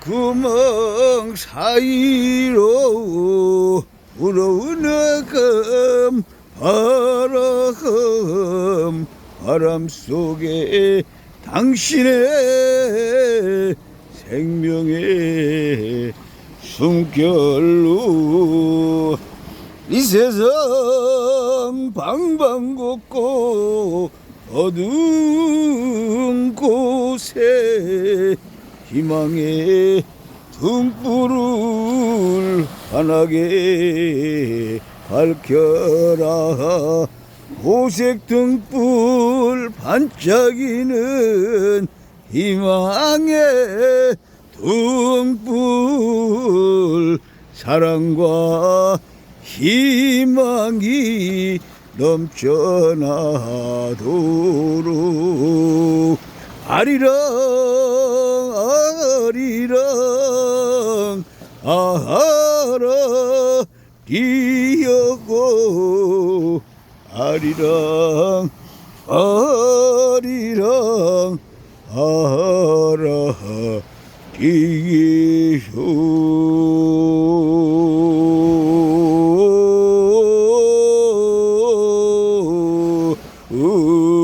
구멍 사이로 불어오는 바람 바람 속에 당신의 생명의 숨결로 이 세상 방방곡곡 어두 희망의 등불을 환하게 밝혀라. 호색 등불 반짝이는 희망의 등불 사랑과 희망이 넘쳐나도록. 아리랑 아하라 뛰어고 아리랑 아리랑 아하라 뛰기쇼 Ooh.